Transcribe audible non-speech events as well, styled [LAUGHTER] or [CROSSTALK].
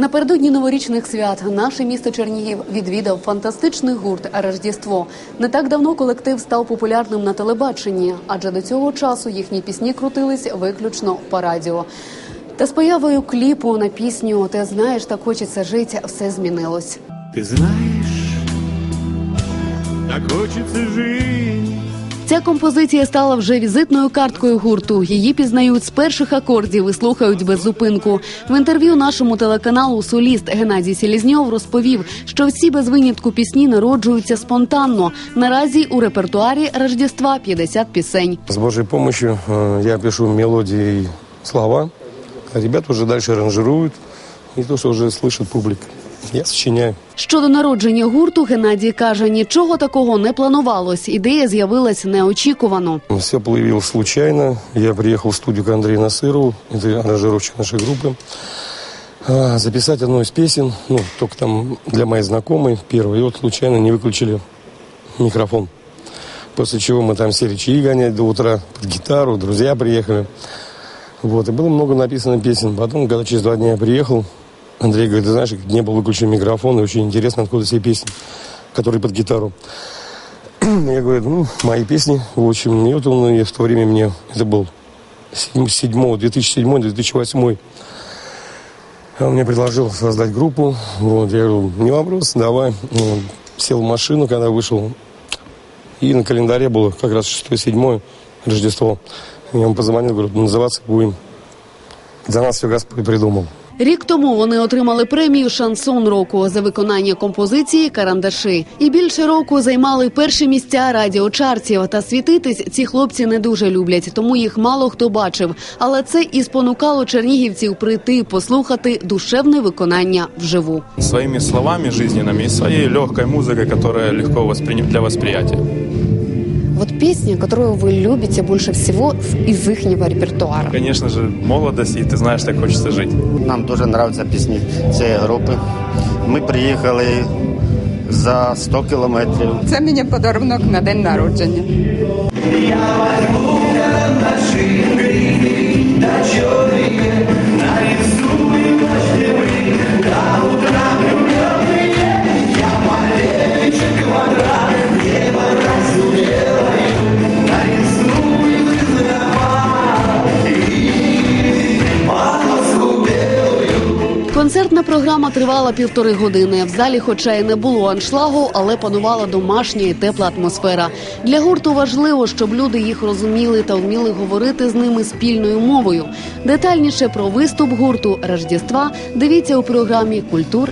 Напередодні новорічних свят наше місто Чернігів відвідав фантастичний гурт Рождество. Не так давно колектив став популярним на телебаченні, адже до цього часу їхні пісні крутились виключно по радіо. Та з появою кліпу на пісню Ти знаєш, так хочеться жити, все змінилось. Ты знаешь, так хочется жить. Ця композиція стала вже візитною карткою гурту. Її пізнають з перших акордів і слухають без зупинку. В інтерв'ю нашому телеканалу соліст Геннадій Селізньов розповів, що всі без винятку пісні народжуються спонтанно. Наразі у репертуарі Рождества 50 пісень. С Божьей помощью э, я пишу мелодии и слова, а ребята уже дальше аранжируют, и то, что уже слышит публика. Я сочиняю. Щодо народження гурту, Геннадій каже, нічого такого не планувалось. Ідея з'явилась неочікувано. Все появилось случайно. Я приехал в студию к Андрею Насырову, это аранжировщик нашей группы, а, записать одну из песен, ну, только там для моей знакомой, первой. И вот случайно не выключили микрофон. После чего мы там сели чаи гонять до утра под гитару, друзья приехали. Вот, и было много написано песен. Потом, когда через два дня я приехал, Андрей говорит, ты знаешь, не был выключен микрофон, и очень интересно, откуда все песни, которые под гитару. [CLEARS THROAT] Я говорю, ну, мои песни, в общем, и он и в то время мне, это был 2007-2008, он мне предложил создать группу, вот, я говорю, не вопрос, давай, Вот, сел в машину, когда вышел, и на календаре было как раз 6-7 Рождество. Я ему позвонил, говорю, называться будем. За нас все Господь придумал. Рік тому вони отримали премію Шансон року за виконання композиції Карандаши. І більше року займали перші місця радіочартів. Та світитись ці хлопці не дуже люблять, тому їх мало хто бачив. Але це і спонукало чернігівців прийти послухати душевне виконання вживу. своими словами жизненными и своей легкой музыкой, которая легко для восприятия. Вот песня, которую вы любите больше всего из ихнего репертуара. Конечно же, молодость, и ты знаешь, так хочется жить. Нам дуже подобаються пісні цієї групи. Ми приїхали за 100 кілометрів. Це мені подарунок на день народження. Концертна програма тривала півтори години. В залі, хоча й не було аншлагу, але панувала домашня і тепла атмосфера. Для гурту важливо, щоб люди їх розуміли та вміли говорити з ними спільною мовою. Детальніше про виступ гурту Рождества дивіться у програмі Культур